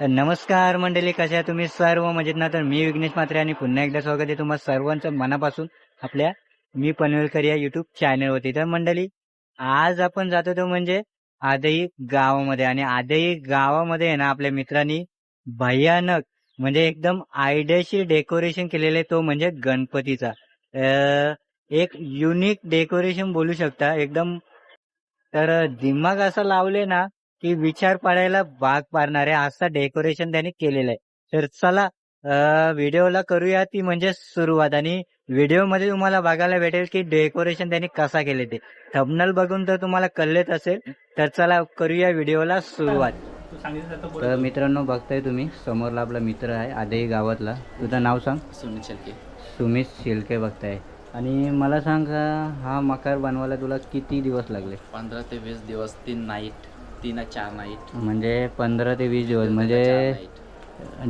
तर नमस्कार मंडळी कशा आहे तुम्ही? सर्व मजेत ना? तर मी विघ्नेश मात्रे आणि पुन्हा एकदा स्वागत आहे तुम्हाला सर्वांचं मनापासून आपल्या मी पनवेलकर या युट्यूब चॅनलवरती तर मंडळी आज आपण जातो तो म्हणजे आदई गावामध्ये. आणि आदई गावामध्ये आहे ना आपल्या मित्रांनी भयानक म्हणजे एकदम आयडियाशी डेकोरेशन केलेले तो म्हणजे गणपतीचा. एक युनिक डेकोरेशन बोलू शकता. एकदम तर दिमाग असं लावले ना की विचार पडायला भाग पाडणारे असं डेकोरेशन त्यांनी केलेलं आहे. तर चला व्हिडिओला करूया ती म्हणजे सुरुवात. आणि व्हिडिओमध्ये तुम्हाला बघायला भेटेल की डेकोरेशन त्यांनी कसा केले ते. थंबनल बघून तर तुम्हाला कळलेच असेल तर चला करूया व्हिडिओला सुरुवात. तर मित्रांनो बघताय तुम्ही समोरला आपला मित्र आहे आदेही गावातला. तुझं नाव सांग. सुनील शेलके सुमित शिल्के बघताय. आणि मला सांग हा मकार बनवायला तुला किती दिवस लागले? पंधरा ते वीस दिवस तीन नाईट तीन चार नाईट म्हणजे पंधरा ते वीस दिवस म्हणजे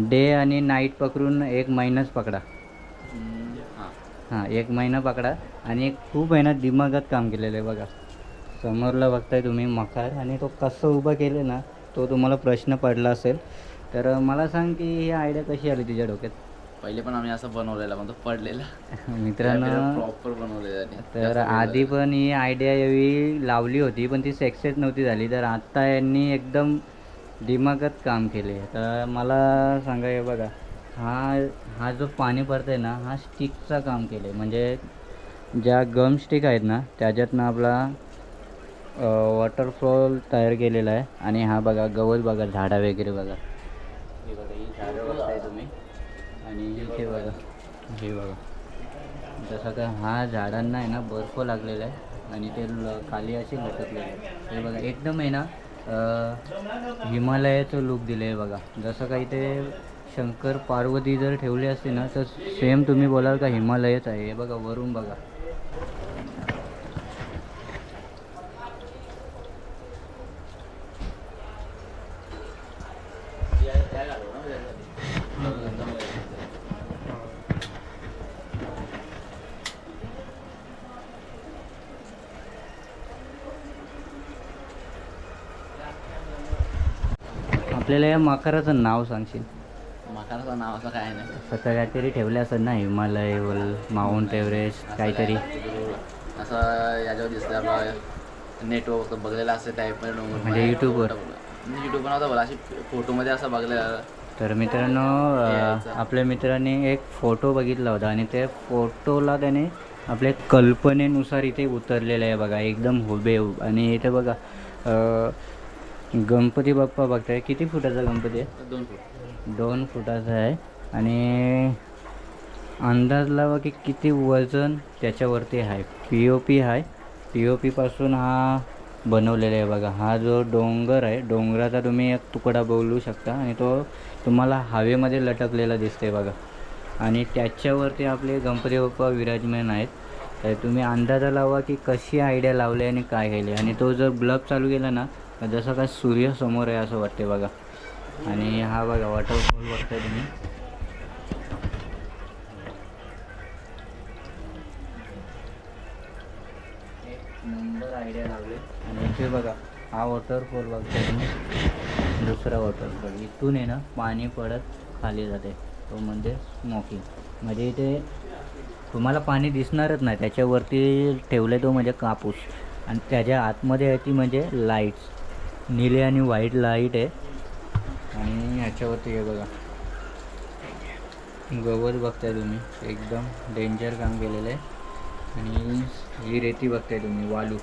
डे आणि नाईट पकडून एक महिनाच पकडा. हां. एक महिना पकडा आणि एक खूप आहे ना दिमागात काम केलेलं आहे बघा. समोरला बघताय तुम्ही मकार आणि तो कसं उभं केलं ना तो तुम्हाला प्रश्न पडला असेल. तर मला सांग की ही आयडिया कशी आली तुझ्या डोक्यात? पहिले पण आम्ही असं बनवलेला पण तो पडलेला. मित्रांनो प्रॉपर बनवलेला. तर आधी. पण ही आयडिया यावी लावली होती पण ती सक्सेस नव्हती झाली. तर आता यांनी एकदम दिमागात काम केले. तर मला सांगा हे बघा. हा हा जो पाणी पडतंय ना हा स्टिकचा काम केले म्हणजे ज्या गम स्टिक आहेत ना त्याच्यातनं आपला वॉटरफॉल तयार केलेला आहे. आणि हा बघा गवत बघा झाडा वगैरे बघा. हे बघा ही झाडं बघताय तुम्ही. आणि हे बघा. हे बघा. जसं का हा झाडांना आहे ना बर्फ लागलेला आहे आणि ते खाली असे लटकलेले आहे. हे बघा एकदम आहे ना हिमालयाचं लुक दिलं आहे बघा. जसं काही ते शंकर पार्वती जर ठेवली असते ना तर सेम तुम्ही बोलाल का हिमालयच आहे. हे बघा वरून बघा. आपल्याला या मकराचं नाव सांगशील? मकानाचं नाव असं काय नाही. स्वतः काहीतरी ठेवले असेल ना हिमालय वल माउंट एव्हरेस्ट असं काहीतरी. असं याच्यावर दिसलं आपलं नेटवर्क बघलेलं असं टाईप म्हणजे YouTubeवर? युट्यूब बनवता बोला. अशी फोटोमध्ये असं बघलेलं. तर मित्रांनो. आपल्या मित्राने एक फोटो बघितला होता आणि त्या फोटोला त्याने आपल्या कल्पनेनुसार इथे उतरलेलं आहे बघा. एकदम हुबेहूब. आणि इथे बघा गणपती बाप्पा बघताय. किती फुटाचा गणपती आहे? दोन फूट. दोन फुटाचा आहे. आणि अंदाज लावा की किती वजन त्याच्यावरती आहे. पी ओ पी आहे. पी ओ पीपासून हा बनवलेला आहे बघा. हा जो डोंगर आहे डोंगराचा तुम्ही एक तुकडा बोलू शकता. आणि तो तुम्हाला हवेमध्ये लटकलेला दिसते बघा. आणि त्याच्यावरती आपले गणपती बाप्पा विराजमान आहेत. तर तुम्ही अंदाजा लावा की कशी आयडिया लावली आणि काय केले. आणि तो जर ब्लब चालू केला ना जसं काय सूर्य समोर आहे असं वाटते बघा. आणि हा बघा वॉटरफॉल बघताय तुम्ही. नंबर आयडिया आणि इथे बघा हा वॉटरफॉल बघताय तुम्ही. दुसरा वॉटरफॉल इथून आहे ना पाणी पडत खाली जाते. तो म्हणजे स्मोकिंग म्हणजे इथे तुम्हाला पाणी दिसणारच नाही. त्याच्यावरती ठेवले तो म्हणजे कापूस. आणि त्याच्या आतमध्ये आहे ती म्हणजे लाईट्स निळे आणि व्हाईट लाइट आहे. आणि ह्याच्यावरती हे बघा. गवत बघताय तुम्ही. एकदम डेंजर काम केलेलं आहे. आणि ही रेती बघताय तुम्ही वालू.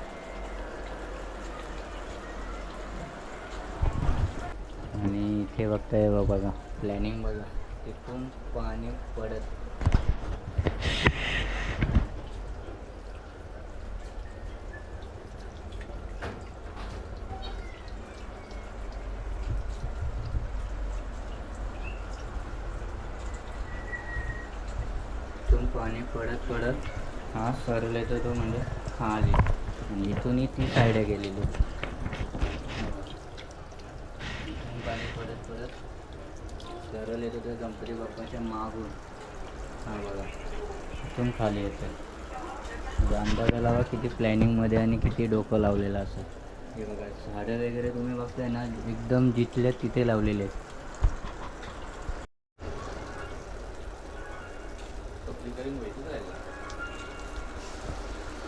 आणि इथे बघताय बघा. प्लॅनिंग बघा. तिथून पाणी पडत इथून पाणी पडत पडत. हा सरले तर तो म्हणजे खाली. आणि इथूनही ती साईड गेलेली. पाणी पडत पडत. सरळ येतो त्या गणपती बाप्पाच्या मागून. हा बघा. इथून खाली येतं म्हणजे अंदाजा लावा किती प्लॅनिंगमध्ये आणि किती डोकं लावलेलं असं. हे बघा झाडं वगैरे तुम्ही बघताय ना एकदम जिथल्या तिथे लावलेले आहेत.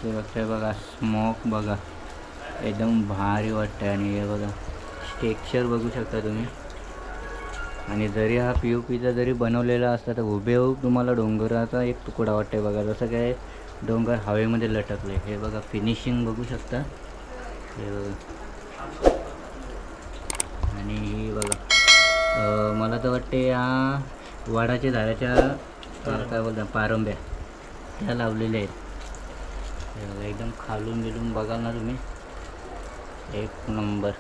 ते बघताय बघा स्मोक बघा. एकदम भारी वाटतंय आणि हे बघा टेक्स्चर बघू शकता तुम्ही. आणि जरी हा पी यू पीचा जरी बनवलेला असला तर हुबेहूब तुम्हाला डोंगराचा एक तुकडा वाटतंय बघा. जसं काय डोंगर हवेमध्ये लटकले. हे बघा फिनिशिंग बघू शकता. हे बघा. आणि ही बघा मला तर वाटते हा वडाच्या झाडाच्या काय बोलतात पारंब्या त्या लावलेल्या आहेत. एकदम खालून बिलून बघाल ना तुम्ही. एक नंबर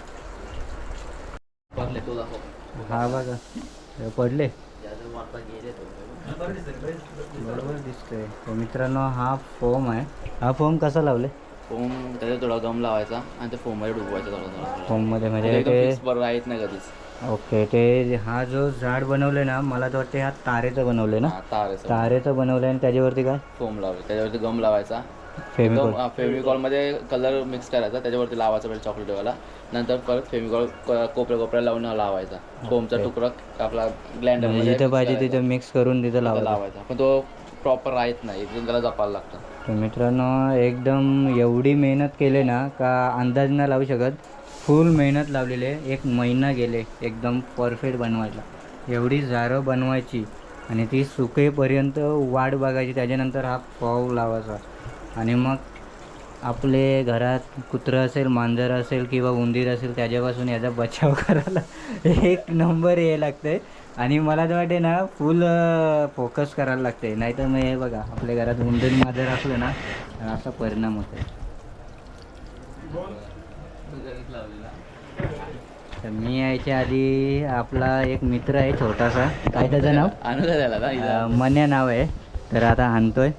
हा बघा. पडले? बरोबर दिसतोय. तर मित्रांनो हा फोम आहे. हा फोम कसा लावले? फोम त्याच्यात थोडा गम लावायचा आणि ते फोममध्ये डुबवायचा थोडा थोडा. फोममध्ये म्हणजे एकदम ते fix बरं राहत नाही कधीच. ओके ते हा जो झाड बनवले ना मला तर वाटते हा तारेचं बनवले ना? तार आहे तारेचं बनवलंय आणि त्याच्यावरती काय? फोम लावले त्याच्यावरती गम लावायचा. फेमिकॉल फेमिकॉलमध्ये कलर मिक्स करायचा त्याच्यावरती लावायचा पहिले चॉकलेट वाला. नंतर परत फेमिकॉल कोपऱ्या कोपऱ्याला लावून लावायचा. फोमचा तुकडा आपला ग्लँडर म्हणजे जिथं पाहिजे तिथं मिक्स करून तिथं लावायचं. लावायचा. पण तो प्रॉपर राहत नाही एकदम त्याला जपायला लागतं. तर मित्रांनो एकदम एवढी मेहनत केले ना का अंदाज नाही लावू शकत. फुल मेहनत लावलेली आहे. एक महिना गेले एकदम परफेक्ट बनवायला. एवढी झारं बनवायची आणि ती सुकेपर्यंत वाट बघायची त्याच्यानंतर हा पाव लावायचा. आणि मग आपले घरात कुत्रं असेल मांजर असेल किंवा उंदीर असेल त्याच्यापासून याचा बचाव करायला एक नंबर हे लागतंय. आणि मला तर वाटते ना फुल फोकस करायला लागते नाहीतर मग हे बघा आपल्या घरात उंदीर मांजर असलं ना तर असा परिणाम होतो तर मी यायच्या आधी आपला एक मित्र आहे छोटासा. काय त्याचं नाव? मन्या नाव आहे. तर आता आणतोय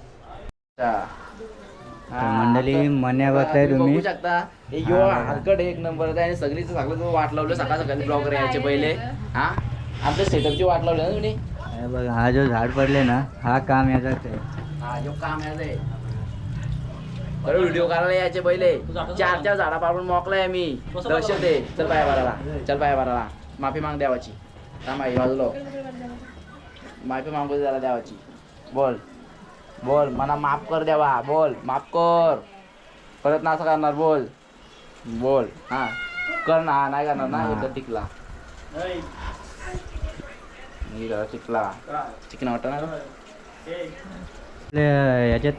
मंडळी मन्या बघताय बघू तुम्ही. शकता. हे यो हलकट एक नंबर आहे आणि सगळीच सगळं तुम्ही वाट लावलं सकाळ सकाळी ब्लॉगर यायचे पहिले. हा? आमच्या सेटअपची वाट लावली ना तुम्ही? हे बघा हा जो झाड पडले ना हा काम याचाच आहे. हा जो काम आहे. बरं व्हिडिओ करायला यायचे पहिले. चार चार झाडा पाडून मोकलाय मी. दहशत आहे. चल पाया बाराला चल पाया बाराला माफी माग द्यावाची. थांब आई बाजूला. माफी मागू त्याला द्यावाची. बोल. बोल मला माफ कर द्यावा बोल माफ कर. परत ना असं करणार बोल. बोल हा. कर ना नाही करणार ना. एकदा टिकला. मी जरा टिकला. चिकन वाटत ना याच्यात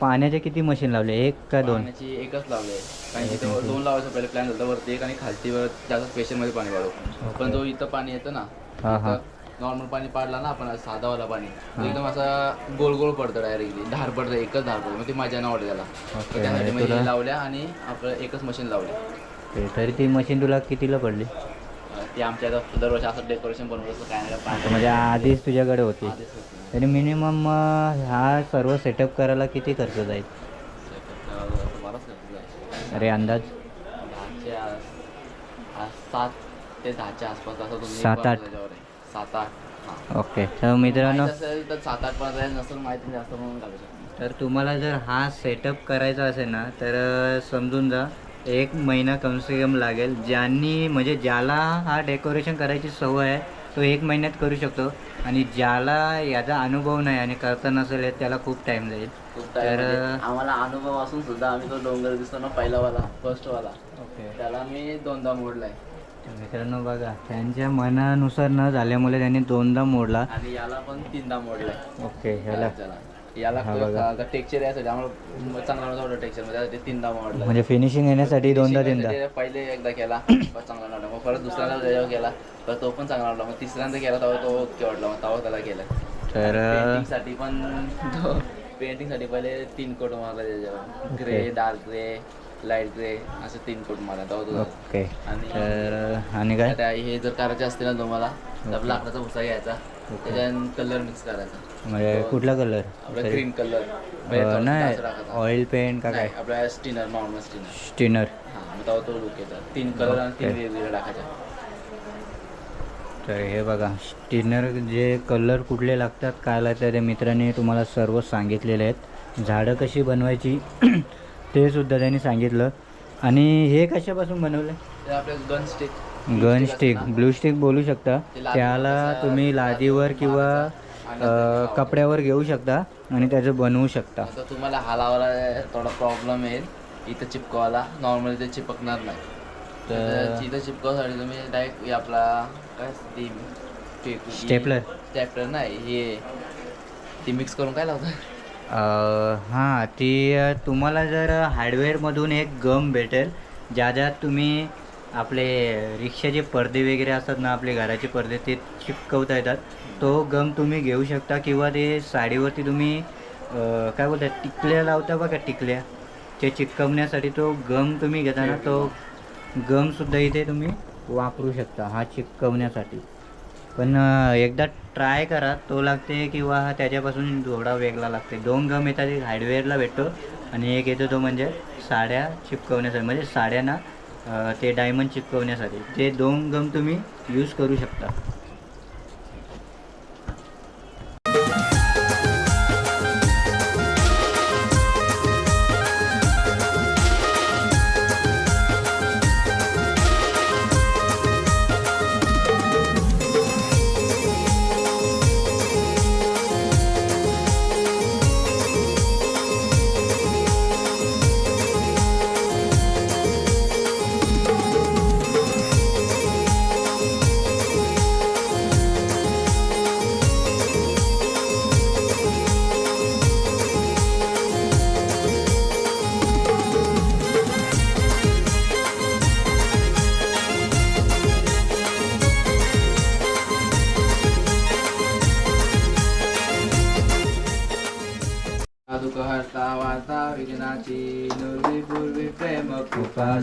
पाण्याचे किती मशीन लावले? एक का दोन? पाण्याची एकच लावले. कारण की ते दोन लावायचं पहिले प्लॅन झालं. वरती एक आणि खालती वर जास्त स्पेशलमध्ये पाणी पाडू पण जो इथं पाणी येतं ना हा, हा. नॉर्मल पाणी पाडला ना आपण साधावाला पाणी. तो एकदम असा गोल गोल पडतं डायरेक्टली धार पडतं एकच धार पडतं. मग ती त्याला ओके, तर त्यासाठी तुला- हे लावल्या आणि आपलं एकच मशीन लावली. ते तरी ती मशीन तुला कितीला पडली? अं, ती आमच्या इथं दरवर्षी असं डेकोरेशन बनवत असतं काय नाही काय म्हणजे आधीच तुझ्याकडे होती. आधीच होती. तरी मिनिमम हा सर्व सेटअप करायला किती खर्च जाईल? बराच. अरे अंदाज? दहाच्या आ- सात ते दहाच्या आसपास असं तुम्ही सात, आठ. त्याच्यावर आहे. सात आठ. ओके. तर मित्रांनो तर सात आठ पर्यंत नसेल माहिती जास्त म्हणून शकतो. तर तुम्हाला जर हा सेटअप करायचा असेल ना तर समजून जा. एक महिना कम से कम लागेल. ज्यांनी म्हणजे ज्याला हा डेकोरेशन करायची सवय आहे तो एक महिन्यात करू शकतो. आणि ज्याला याचा अनुभव नाही आणि करता नसेल त्याला खूप टाईम जाईल. तर आम्हाला अनुभव असून सुद्धा आम्ही तो डोंगर दिसतो ना पहिला वाला फर्स्ट वाला ओके. त्याला मी दोनदा मोडलाय. मित्रांनो बघा त्यांच्या मनानुसार न झाल्यामुळे त्यांनी दोनदा मोडला. आणि याला पण तीनदा मोडलाय ओके ह्याला याला हा बघा. टेक्चर यासाठी आम्हाला चांगला नव्हता टेक्चरमध्ये ते तीनदा मोडला. म्हणजे फिनिशिंग येण्यासाठी दोनदा तीनदा. पहिले एकदा केला चांगला नव्हता. मग परत दुसऱ्यांदा त्याच्यावर केला तर तो पण चांगला वाटला मग तिसऱ्यांदा केला तेव्हा तो ओके वाटला. मग तेव्हा त्याला केला. तर पेंटिंगसाठी पण पेंटिंगसाठी पहिले तीन कोट मारला त्याच्यावर. Grey dark grey light grey असे तीन कोट तो झाला. ओके. आणि तर आणि काय? आता हे जर करायचे असते ना तुम्हाला तर लाकडाचा भुसा घ्यायचा. कलर मिक्स करायचा. म्हणजे कुठला कलर? आपला ग्रीन कलर नाही ऑइल पेंट का काय? आपल्या स्टिनर नॉर्मल स्टिनर. स्टिनर. हा तो लुक येतात तीन कलर आणि तीन वेगवेगळे टाकायचे. तर हे बघा स्टिनर जे कलर कुठले लागतात काय लागतात ते मित्रांनी तुम्हाला सर्व सांगितलेले आहेत. झाडं कशी बनवायची ते सुद्धा त्यांनी सांगितलं. आणि हे कशापासून बनवलं? Gun stick. Gun stick. Blue stick बोलू शकता. त्याला तुम्ही लादीवर किंवा अ, कपड्यावर घेऊ शकता आणि त्याचं बनवू शकता. तुम्हाला हा लावायला थोडा प्रॉब्लेम येईल. इथं चिपकवायला नॉर्मली ते चिपकणार नाही. तर तिथं चिपकवासाठी तुम्ही डायरेक्ट आपला काय ती स्टेपलर स्टेपलर नाही हे ती मिक्स करून काय लावतं? हां ती तुम्हाला जर हार्डवेअरमधून एक गम भेटेल ज्या ज्यात तुम्ही आपले रिक्षाचे पडदे वगैरे असतात ना आपले घराचे पडदे ते चिपकवता येतात. तो गम तुम्ही घेऊ शकता किंवा ते साडीवरती तुम्ही काय बोलता टिकल्या लावता बघा टिकल्या. ते चिकवण्यासाठी तो गम तुम्ही घेताना तो गमसुद्धा इथे तुम्ही वापरू शकता हा चिकवण्यासाठी पण एकदा ट्राय करा. तो लागते किंवा त्याच्यापासून थोडा वेगळा लागते. दोन गम येतात एक हार्डवेअरला भेटतो आणि एक येतो तो म्हणजे साड्या चिपकवण्यासाठी. म्हणजे साड्यांना ते डायमंड चिपकवण्यासाठी. ते दोन गम तुम्ही यूज करू शकता.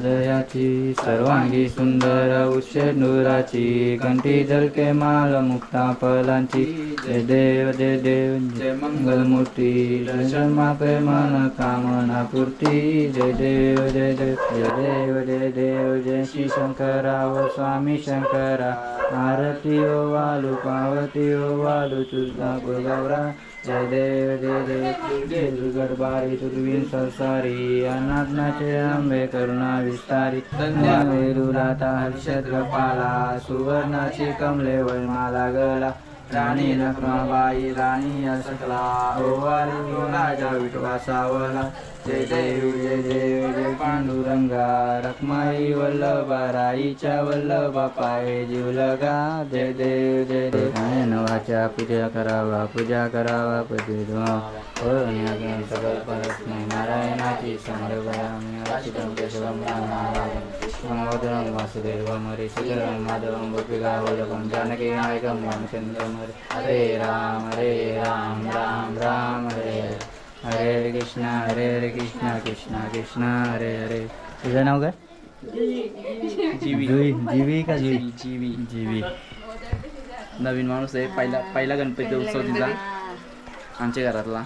हृदयाची सर्वांगी सुंदर उशेनुराची कंठी जलके माल मुक्ता फलांची. जय देव जय देव जय मंगलमूर्ती. दर्शन शर्मा प्रेमान कामना पूर्ती. जय देव जय देव जय देव जय देव जय श्री शंकराव स्वामी शंकरा आरती ओ वालू पावती ओ वालू तुझा गौरा. जय देव जय देव जय दुर्गडबारी तुर्वीन संसारी अनाथनाचे आंबे करुणा विस्तारी वेरुलाता हर्षद पाला सुवर्णाची कमले वैमाला गला राणी लक्ष्माबाई राणी असकला ओवारी राजा विठवा सावला जय देव जय देव जय पांडुरंगा। रखमाई वल्लभा राईच्या वल्लभा पाय जीव लगा। जय देव जय देव। नवाच्या पूजा करावा पूजा करावा पती सकल परस्मै नारायणाची समरवयामी केशवम कृष्णमोदरं हरे सुधरं माधवं गोपिकावलकं जानकी नायकं रामचन्द्रं हरे हरे राम हरे राम राम राम हरे। हरे हरे कृष्ण हरे हरे कृष्ण कृष्ण कृष्ण हरे हरे। तुझं नाव काय? जीवी. जुई जीवी का जुई? जीवी जीवी. नवीन माणूस आहे पहिला पहिला गणपती उत्सव तिचा आमच्या घरातला.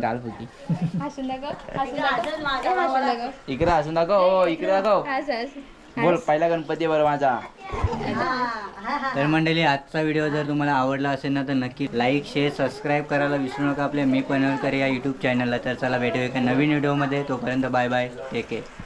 गाल दाखव इकडे हसून दाखव. हो इकडे दाखव. हस हस. बोल पहिला गणपती बरं माझा. तर मंडळी आजचा व्हिडिओ जर तुम्हाला आवडला असेल ना तर नक्की लाईक शेअर सबस्क्राईब करायला विसरू नका आपल्या मी पनवेलकर या यूट्यूब चॅनलला तर चला भेटूया एका नवीन व्हिडिओमध्ये तोपर्यंत बाय बाय टेक केअर